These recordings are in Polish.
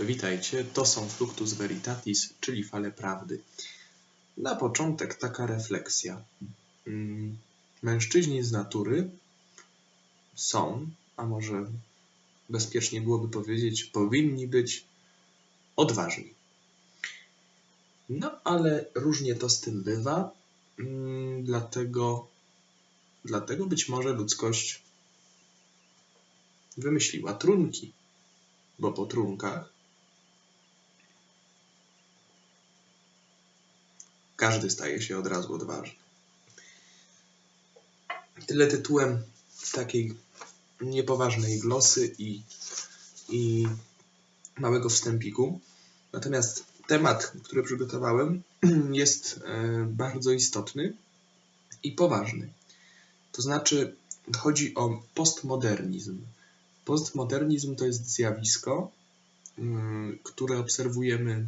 Witajcie, to są Fluctus Veritatis, czyli fale prawdy. Na początek taka refleksja. Mm, Mężczyźni z natury są, a może bezpiecznie byłoby powiedzieć, powinni być odważni. No ale różnie to z tym bywa, mm, dlatego, dlatego być może ludzkość wymyśliła trunki, bo po trunkach każdy staje się od razu odważny. Tyle tytułem takiej niepoważnej glosy i, i małego wstępiku. Natomiast temat, który przygotowałem, jest e, bardzo istotny i poważny. To znaczy, chodzi o postmodernizm. Postmodernizm to jest zjawisko, mm, które obserwujemy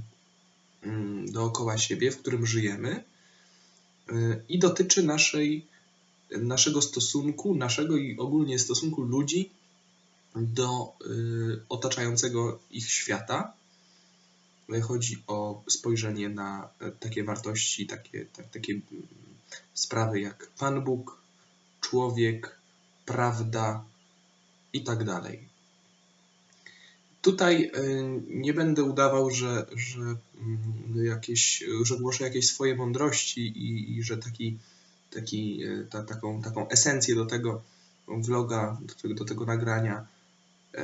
dookoła siebie, w którym żyjemy y, i dotyczy naszej, naszego stosunku, naszego i ogólnie stosunku ludzi do y, otaczającego ich świata. Chodzi o spojrzenie na e, takie wartości, takie, tak, takie mm, sprawy jak Pan Bóg, człowiek, prawda i tak dalej. Tutaj y, nie będę udawał, że, że, mm, jakieś, że głoszę jakieś swoje mądrości i, i że taki, taki, y, ta, taką, taką esencję do tego vloga, do tego, do tego nagrania y,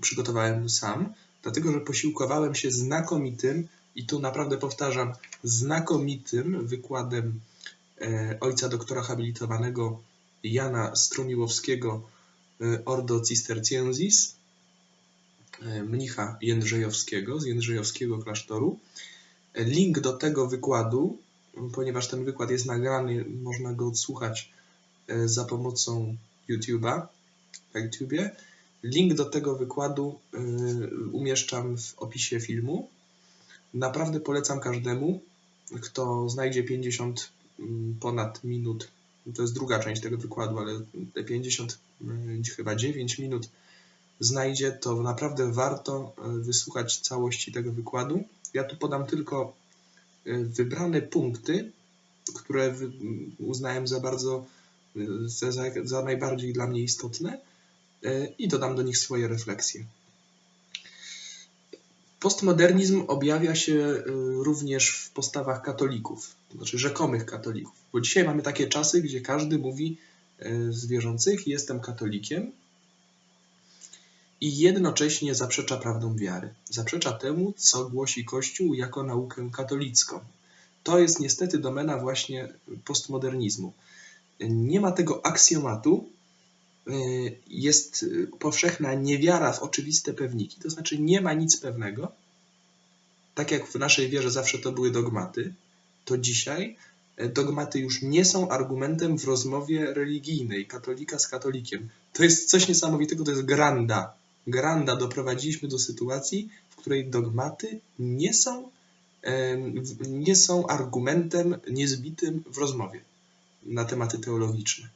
przygotowałem sam, dlatego że posiłkowałem się znakomitym, i tu naprawdę powtarzam, znakomitym wykładem ojca doktora habilitowanego Jana Strumiłowskiego Ordo Cisterciensis, mnicha Jędrzejowskiego, z Jędrzejowskiego klasztoru. Link do tego wykładu, ponieważ ten wykład jest nagrany, można go odsłuchać e, za pomocą YouTube'a, na YouTubie. Link do tego wykładu e, umieszczam w opisie filmu. Naprawdę polecam każdemu, kto znajdzie 50 mm, ponad minut. To jest druga część tego wykładu, ale te 50, mm, chyba 9 minut znajdzie, to naprawdę warto e, wysłuchać całości tego wykładu. Ja tu podam tylko e, wybrane punkty, które uznałem za bardzo, e, za, za najbardziej dla mnie istotne i dodam do nich swoje refleksje. Postmodernizm objawia się również w postawach katolików, znaczy rzekomych katolików, bo dzisiaj mamy takie czasy, gdzie każdy mówi z wierzących, jestem katolikiem, i jednocześnie zaprzecza prawdom wiary. Zaprzecza temu, co głosi Kościół jako naukę katolicką. To jest niestety domena właśnie postmodernizmu. Nie ma tego aksjomatu, y, jest powszechna niewiara w oczywiste pewniki, to znaczy nie ma nic pewnego. Tak jak w naszej wierze zawsze to były dogmaty, to dzisiaj y, dogmaty już nie są argumentem w rozmowie religijnej katolika z katolikiem. To jest coś niesamowitego, to jest granda. Granda doprowadziliśmy do sytuacji, w której dogmaty nie są, nie są argumentem niezbitym w rozmowie na tematy teologiczne.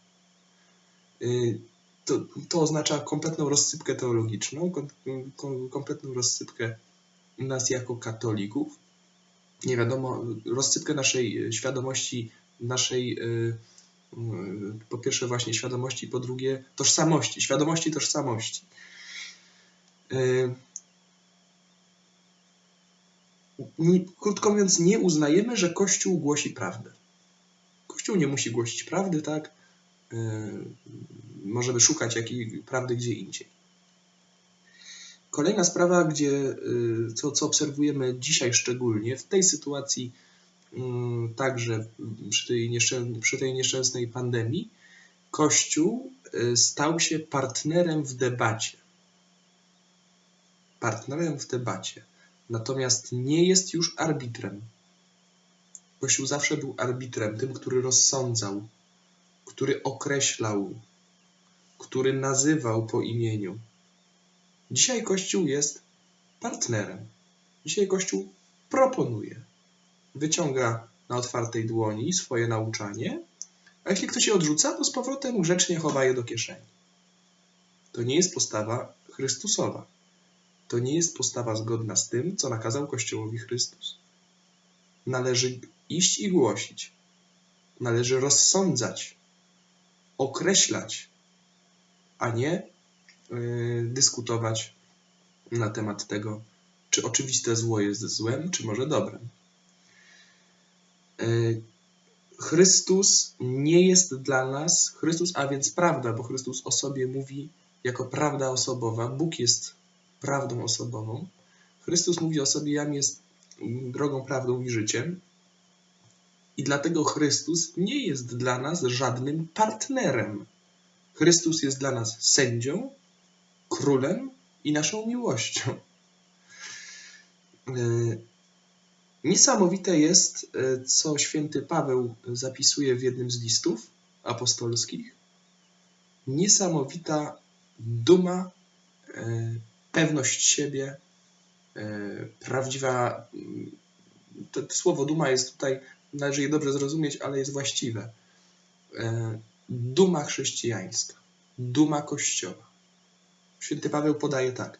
Y, to, to oznacza kompletną rozsypkę teologiczną, kompletną rozsypkę nas jako katolików. Nie wiadomo, rozsypkę naszej świadomości, naszej y, y, po pierwsze właśnie świadomości, po drugie tożsamości, świadomości tożsamości. Yy, krótko mówiąc, nie uznajemy, że Kościół głosi prawdę. Kościół nie musi głosić prawdy, tak? Yy, możemy szukać jakiej prawdy gdzie indziej. Kolejna sprawa, gdzie, yy, co, co obserwujemy dzisiaj szczególnie, w tej sytuacji także przy tej, przy tej nieszczęsnej pandemii, Kościół stał się partnerem w debacie partnerem w debacie, natomiast nie jest już arbitrem. Kościół zawsze był arbitrem, tym, który rozsądzał, który określał, który nazywał po imieniu. Dzisiaj Kościół jest partnerem. Dzisiaj Kościół proponuje, wyciąga na otwartej dłoni swoje nauczanie, a jeśli ktoś je odrzuca, to z powrotem grzecznie chowa je do kieszeni. To nie jest postawa Chrystusowa. To nie jest postawa zgodna z tym, co nakazał Kościołowi Chrystus. Należy iść i głosić. Należy rozsądzać, określać, a nie yy, dyskutować na temat tego, czy oczywiste zło jest złem, czy może dobrem. Yy, Chrystus nie jest dla nas, Chrystus, a więc prawda, bo Chrystus o sobie mówi jako prawda osobowa, Bóg jest prawdą osobową. Chrystus mówi o sobie, jam jest drogą, prawdą i życiem. I dlatego Chrystus nie jest dla nas żadnym partnerem. Chrystus jest dla nas sędzią, królem i naszą miłością. E, niesamowite jest, e, co święty Paweł zapisuje w jednym z listów apostolskich. Niesamowita duma, e, pewność siebie, prawdziwa. To, to słowo duma jest tutaj, należy je dobrze zrozumieć, ale jest właściwe. Duma chrześcijańska, duma Kościoła. Święty Paweł podaje tak.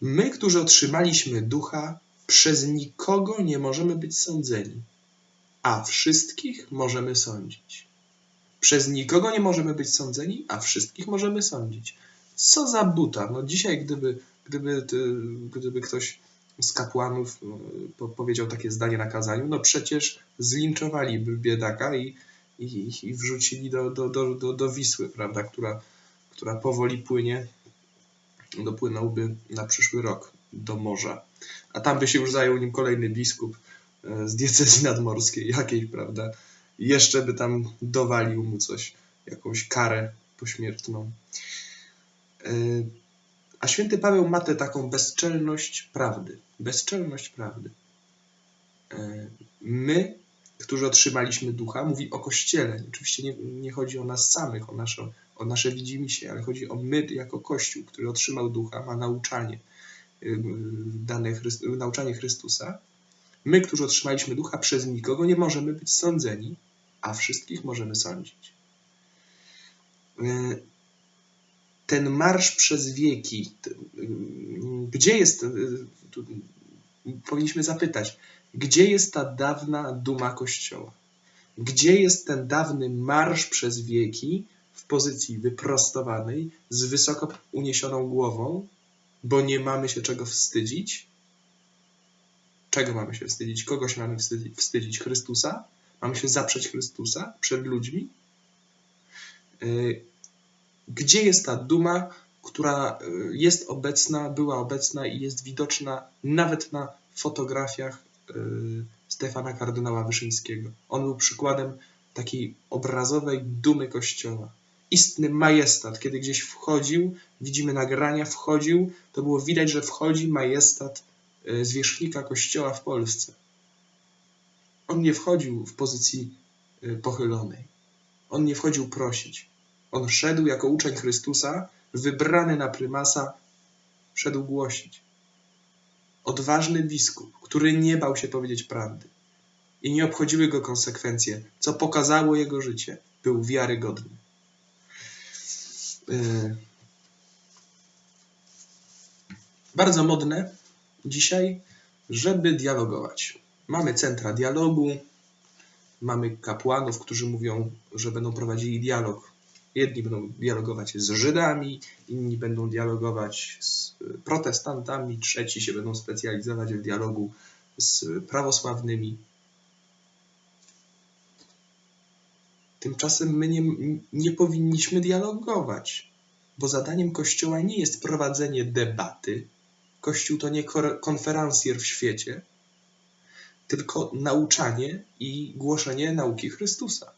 My, którzy otrzymaliśmy ducha, przez nikogo nie możemy być sądzeni, a wszystkich możemy sądzić. Przez nikogo nie możemy być sądzeni, a wszystkich możemy sądzić. Co za buta. No dzisiaj, gdyby, gdyby, gdyby ktoś z kapłanów no, powiedział takie zdanie na kazaniu, no przecież zlinczowaliby biedaka i, i, i wrzucili do, do, do, do, do Wisły, prawda, która, która powoli płynie, dopłynąłby na przyszły rok do morza. A tam by się już zajął nim kolejny biskup e, z diecezji nadmorskiej jakiej, prawda? Jeszcze by tam dowalił mu coś, jakąś karę pośmiertną. A święty Paweł ma tę taką bezczelność prawdy. Bezczelność prawdy. E, my którzy otrzymaliśmy ducha, mówi o Kościele. Oczywiście nie, nie chodzi o nas samych, o nasze, o nasze widzimisię, ale chodzi o my jako Kościół, który otrzymał ducha, ma nauczanie, yy, dane Chryst nauczanie Chrystusa. My, którzy otrzymaliśmy ducha, przez nikogo nie możemy być sądzeni, a wszystkich możemy sądzić. Yy, ten marsz przez wieki, yy, gdzie jest, powinniśmy zapytać, gdzie jest ta dawna duma Kościoła? Gdzie jest ten dawny marsz przez wieki w pozycji wyprostowanej, z wysoko uniesioną głową, bo nie mamy się czego wstydzić? Czego mamy się wstydzić? Kogo się mamy wstydzić? wstydzić? Chrystusa? Mamy się zaprzeć Chrystusa przed ludźmi? Y, gdzie jest ta duma, która y, jest obecna, była obecna i jest widoczna nawet na fotografiach Y, Stefana kardynała Wyszyńskiego. On był przykładem takiej obrazowej dumy Kościoła. Istny majestat. Kiedy gdzieś wchodził, widzimy nagrania, wchodził, to było widać, że wchodzi majestat y, zwierzchnika Kościoła w Polsce. On nie wchodził w pozycji pochylonej. On nie wchodził prosić. On szedł jako uczeń Chrystusa, wybrany na prymasa, szedł głosić odważny biskup, który nie bał się powiedzieć prawdy i nie obchodziły go konsekwencje, co pokazało jego życie, był wiarygodny. Yy. Bardzo modne dzisiaj, żeby dialogować. Mamy centra dialogu, mamy kapłanów, którzy mówią, że będą prowadzili dialog Jedni będą dialogować z Żydami, inni będą dialogować z protestantami, trzeci się będą specjalizować w dialogu z prawosławnymi. Tymczasem my nie, nie powinniśmy dialogować, bo zadaniem Kościoła nie jest prowadzenie debaty. Kościół to nie konferencjer w świecie, tylko nauczanie i głoszenie nauki Chrystusa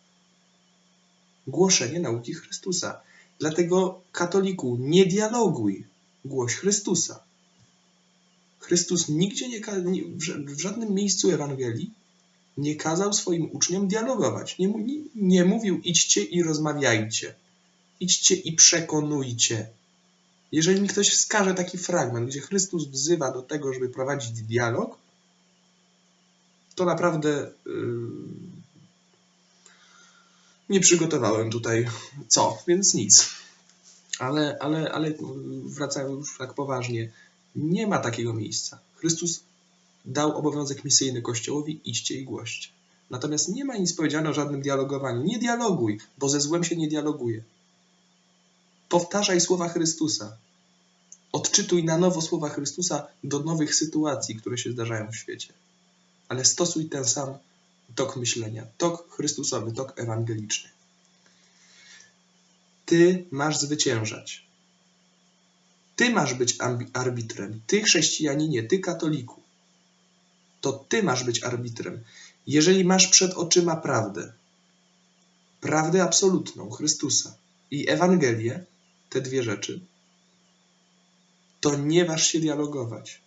głoszenie nauki Chrystusa. Dlatego, katoliku, nie dialoguj, głoś Chrystusa. Chrystus nigdzie nie, w żadnym miejscu Ewangelii nie kazał swoim uczniom dialogować. Nie, nie, nie mówił idźcie i rozmawiajcie. Idźcie i przekonujcie. Jeżeli mi ktoś wskaże taki fragment, gdzie Chrystus wzywa do tego, żeby prowadzić dialog, to naprawdę yy, nie przygotowałem tutaj co, więc nic. Ale, ale, ale wracając już tak poważnie, Nie ma takiego miejsca. Chrystus dał obowiązek misyjny Kościołowi, idźcie i głoście. Natomiast nie ma nic powiedziane o żadnym dialogowaniu. Nie dialoguj, bo ze złem się nie dialoguje. Powtarzaj słowa Chrystusa. Odczytuj na nowo słowa Chrystusa do nowych sytuacji, które się zdarzają w świecie. Ale stosuj ten sam tok myślenia, tok Chrystusowy, tok ewangeliczny. Ty masz zwyciężać. Ty masz być arbitrem. Ty, chrześcijaninie, ty, katoliku. To ty masz być arbitrem. Jeżeli masz przed oczyma prawdę, prawdę absolutną Chrystusa i Ewangelię, te dwie rzeczy, to nie waż się dialogować,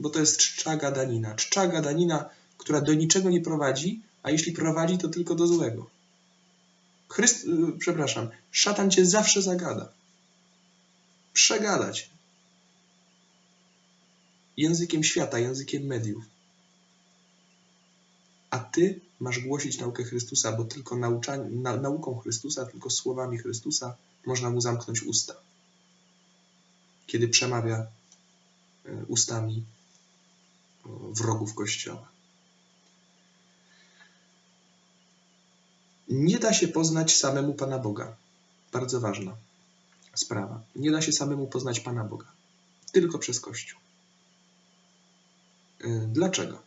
bo to jest czcza gadanina. Czcza gadanina, która do niczego nie prowadzi, a jeśli prowadzi, to tylko do złego. Chryst... Y, przepraszam, szatan cię zawsze zagada. Przegadać. Językiem świata, językiem mediów. A ty masz głosić naukę Chrystusa, bo tylko naucza... na... nauką Chrystusa, tylko słowami Chrystusa można mu zamknąć usta. Kiedy przemawia y, ustami wrogów Kościoła. Nie da się poznać samemu Pana Boga. Bardzo ważna sprawa. Nie da się samemu poznać Pana Boga. Tylko przez Kościół. Y, dlaczego?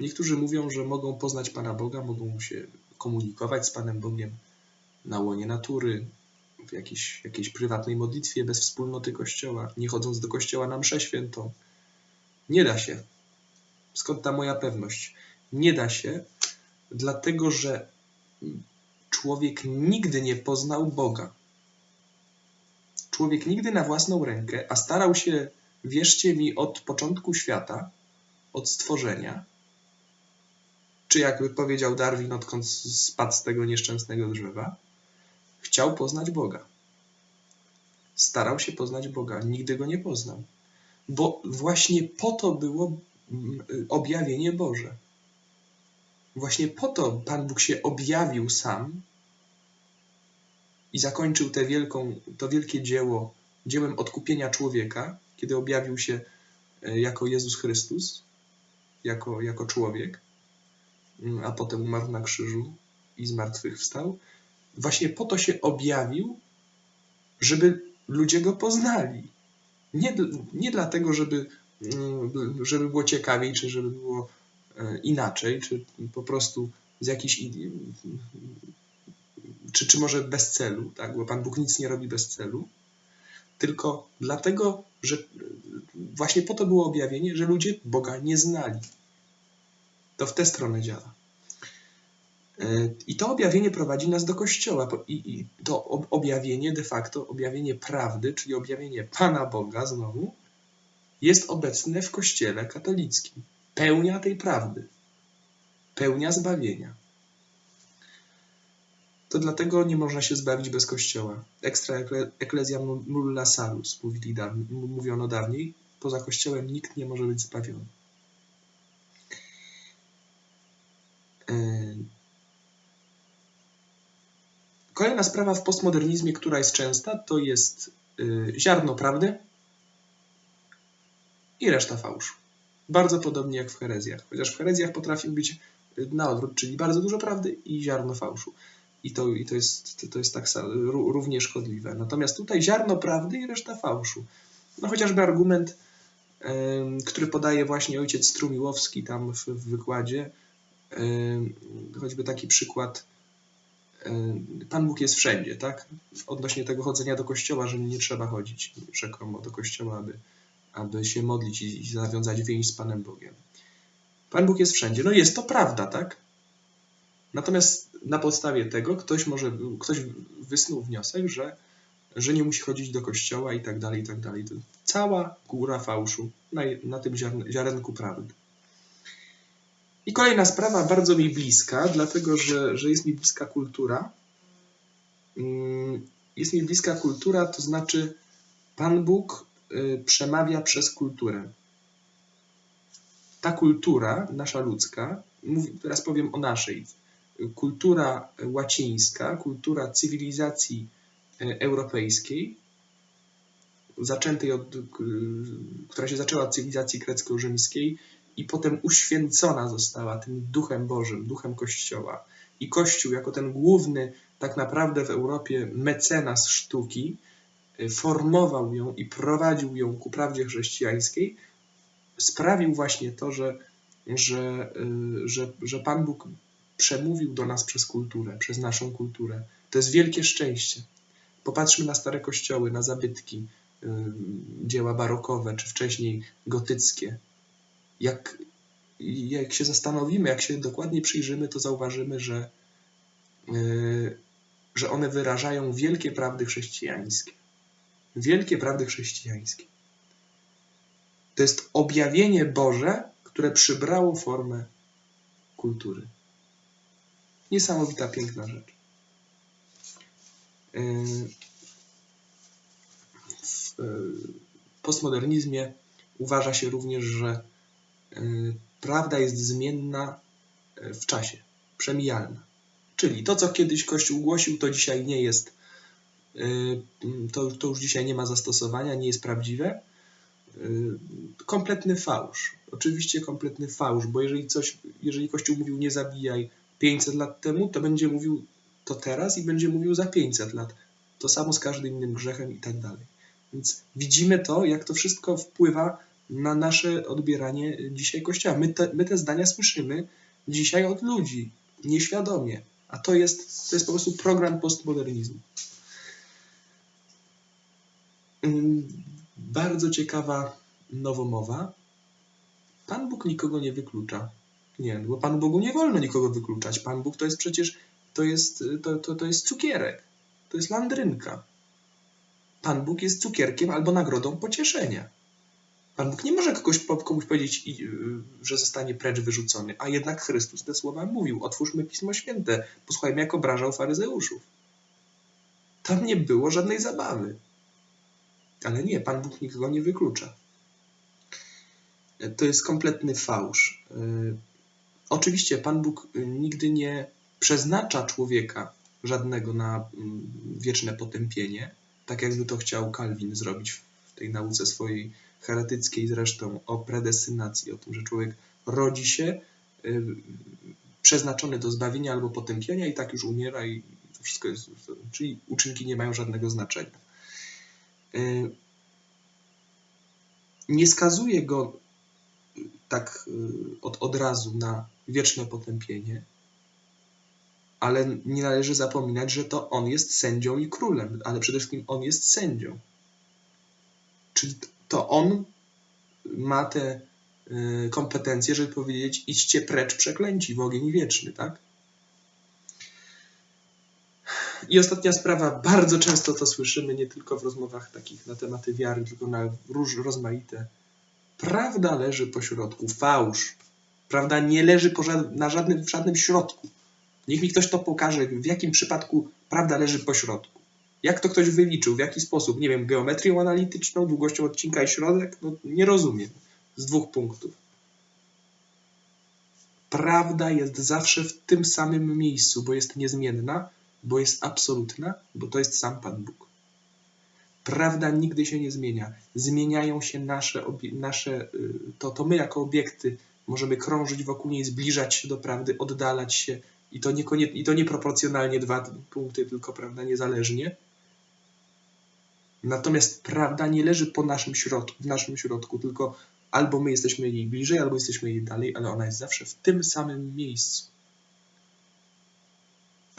Niektórzy mówią, że mogą poznać Pana Boga, mogą się komunikować z Panem Bogiem na łonie natury, w jakiejś, jakiejś prywatnej modlitwie bez wspólnoty Kościoła, nie chodząc do Kościoła na mszę świętą. Nie da się. Skąd ta moja pewność? Nie da się, dlatego że człowiek nigdy nie poznał Boga. Człowiek nigdy na własną rękę, a starał się, wierzcie mi, od początku świata, od stworzenia, czy jakby powiedział Darwin, odkąd spadł z tego nieszczęsnego drzewa, chciał poznać Boga. Starał się poznać Boga, nigdy go nie poznał. Bo właśnie po to było mm, objawienie Boże. Właśnie po to Pan Bóg się objawił sam i zakończył tę wielką, to wielkie dzieło dziełem odkupienia człowieka, kiedy objawił się e, jako Jezus Chrystus, jako, jako człowiek, mm, a potem umarł na krzyżu i zmartwychwstał. Właśnie po to się objawił, żeby ludzie go poznali. Nie, nie dlatego, żeby, mm, żeby było ciekawiej, czy żeby było inaczej, czy po prostu z jakichś czy, czy może bez celu, tak? bo Pan Bóg nic nie robi bez celu, tylko dlatego, że właśnie po to było objawienie, że ludzie Boga nie znali. To w tę stronę działa. E, I to objawienie prowadzi nas do Kościoła. I to objawienie, de facto objawienie prawdy, czyli objawienie Pana Boga znowu, jest obecne w Kościele katolickim. Pełnia tej prawdy, pełnia zbawienia to dlatego nie można się zbawić bez Kościoła. Extra ecclesia nulla salus, mówiono dawniej. Poza Kościołem nikt nie może być zbawiony. E, kolejna sprawa w postmodernizmie, która jest częsta, to jest e, ziarno prawdy i reszta fałszu. Bardzo podobnie jak w herezjach. Chociaż w herezjach potrafi być na odwrót, czyli bardzo dużo prawdy i ziarno fałszu i to, i to, jest, to jest tak równie szkodliwe. Natomiast tutaj ziarno prawdy i reszta fałszu. No chociażby argument, który podaje właśnie ojciec Strumiłowski tam w, w wykładzie, choćby taki przykład, Pan Bóg jest wszędzie, tak? Odnośnie tego chodzenia do kościoła, że nie trzeba chodzić rzekomo do kościoła, aby, aby się modlić i, zawiązać więź z Panem Bogiem. Pan Bóg jest wszędzie. No jest to prawda, tak? Natomiast na podstawie tego ktoś może, ktoś wysnuł wniosek, że, że nie musi chodzić do kościoła i tak dalej, i tak dalej. To cała góra fałszu na, na tym ziarenku prawdy. I kolejna sprawa, bardzo mi bliska, dlatego że, że jest mi bliska kultura. Mm, jest mi bliska kultura, to znaczy Pan Bóg przemawia przez kulturę. Ta kultura, nasza ludzka, teraz powiem o naszej, kultura łacińska, kultura cywilizacji e, europejskiej zaczętej od, która się zaczęła od cywilizacji grecko-rzymskiej i potem uświęcona została tym duchem Bożym, duchem Kościoła. I Kościół, jako ten główny, tak naprawdę w Europie mecenas sztuki, formował ją i prowadził ją ku prawdzie chrześcijańskiej, sprawił właśnie to, że, że, że, że Pan Bóg przemówił do nas przez kulturę, przez naszą kulturę. To jest wielkie szczęście. Popatrzmy na stare kościoły, na zabytki, dzieła barokowe czy wcześniej gotyckie. Jak, jak się zastanowimy, jak się dokładnie przyjrzymy, to zauważymy, że, że one wyrażają wielkie prawdy chrześcijańskie. Wielkie prawdy chrześcijańskie. To jest objawienie Boże, które przybrało formę kultury. Niesamowita, piękna rzecz. W postmodernizmie uważa się również, że prawda jest zmienna w czasie, przemijalna. Czyli to, co kiedyś Kościół głosił, to dzisiaj nie jest, to, to już dzisiaj nie ma zastosowania, nie jest prawdziwe. Kompletny fałsz. Oczywiście kompletny fałsz, bo jeżeli coś, jeżeli Kościół mówił nie zabijaj, 500 lat temu, to będzie mówił to teraz i będzie mówił za 500 lat. To samo z każdym innym grzechem i tak dalej. Więc widzimy to, jak to wszystko wpływa na nasze odbieranie dzisiaj Kościoła. My te, my te zdania słyszymy dzisiaj od ludzi, nieświadomie. A to jest, to jest po prostu program postmodernizmu. Bardzo ciekawa nowomowa. Pan Bóg nikogo nie wyklucza. Nie, bo Panu Bogu nie wolno nikogo wykluczać. Pan Bóg to jest przecież, to jest, to, to, to jest cukierek, to jest landrynka. Pan Bóg jest cukierkiem albo nagrodą pocieszenia. Pan Bóg nie może kogoś, komuś powiedzieć, że zostanie precz wyrzucony, a jednak Chrystus te słowa mówił. Otwórzmy Pismo Święte, posłuchajmy, jak obrażał faryzeuszów. Tam nie było żadnej zabawy. Ale nie, Pan Bóg nikogo nie wyklucza. To jest kompletny fałsz. Oczywiście Pan Bóg y, nigdy nie przeznacza człowieka żadnego na mm, wieczne potępienie, tak jakby to chciał Kalwin zrobić w tej nauce swojej heretyckiej zresztą o predestynacji, o tym, że człowiek rodzi się y, przeznaczony do zbawienia albo potępienia i tak już umiera i to wszystko jest, czyli uczynki nie mają żadnego znaczenia. Y, nie skazuje go tak od, od razu na wieczne potępienie, ale nie należy zapominać, że to on jest sędzią i królem, ale przede wszystkim on jest sędzią. Czyli to on ma te y, kompetencje, żeby powiedzieć: idźcie precz przeklęci w ogień wieczny, tak? I ostatnia sprawa, bardzo często to słyszymy, nie tylko w rozmowach takich na tematy wiary, tylko na róż, rozmaite. Prawda leży pośrodku, fałsz. Prawda nie leży na żadnym, w żadnym środku. Niech mi ktoś to pokaże, w jakim przypadku prawda leży po środku. Jak to ktoś wyliczył, w jaki sposób, nie wiem, geometrią analityczną, długością odcinka i środek? No, nie rozumiem z dwóch punktów. Prawda jest zawsze w tym samym miejscu, bo jest niezmienna, bo jest absolutna, bo to jest sam Pan Bóg. Prawda nigdy się nie zmienia. Zmieniają się nasze, nasze y, to, to my jako obiekty możemy krążyć wokół niej, zbliżać się do prawdy, oddalać się i to, niekoniecznie, i to nieproporcjonalnie dwa punkty, tylko prawda, niezależnie. Natomiast prawda nie leży po naszym środku, w naszym środku, tylko albo my jesteśmy jej bliżej, albo jesteśmy jej dalej, ale ona jest zawsze w tym samym miejscu.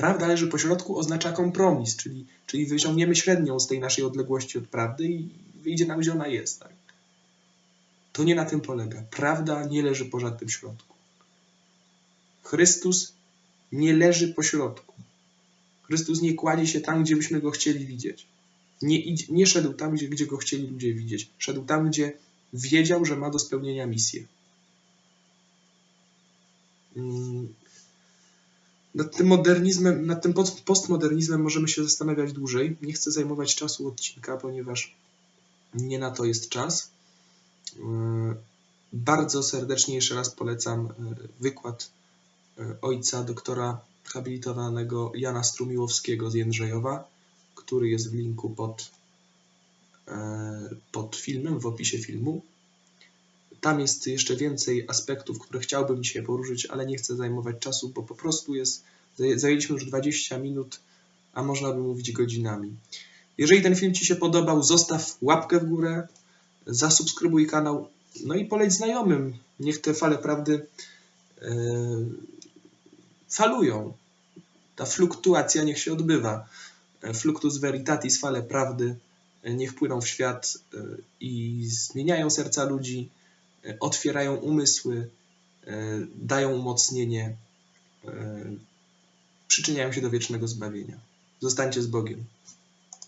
Prawda leży po środku oznacza kompromis, czyli, czyli wyciągniemy średnią z tej naszej odległości od prawdy i wyjdzie nam, gdzie ona jest. Tak? To nie na tym polega. Prawda nie leży po żadnym środku. Chrystus nie leży po środku. Chrystus nie kładzie się tam, gdzie byśmy go chcieli widzieć. Nie, nie szedł tam, gdzie, gdzie go chcieli ludzie widzieć. Szedł tam, gdzie wiedział, że ma do spełnienia misję. Mm. Nad tym modernizmem, nad tym postmodernizmem możemy się zastanawiać dłużej. Nie chcę zajmować czasu odcinka, ponieważ nie na to jest czas. E, bardzo serdecznie jeszcze raz polecam e, wykład e, ojca doktora habilitowanego Jana Strumiłowskiego z Jędrzejowa, który jest w linku pod, pod filmem, w opisie filmu. Tam jest jeszcze więcej aspektów, które chciałbym dzisiaj poruszyć, ale nie chcę zajmować czasu, bo po prostu jest, zajęliśmy już 20 minut, a można by mówić godzinami. Jeżeli ten film Ci się podobał, zostaw łapkę w górę, zasubskrybuj kanał, no i poleć znajomym. Niech te fale prawdy yy, falują. Ta fluktuacja niech się odbywa. Fluctus veritatis, fale prawdy, niech płyną w świat i zmieniają serca ludzi, otwierają umysły, dają umocnienie, przyczyniają się do wiecznego zbawienia. Zostańcie z Bogiem.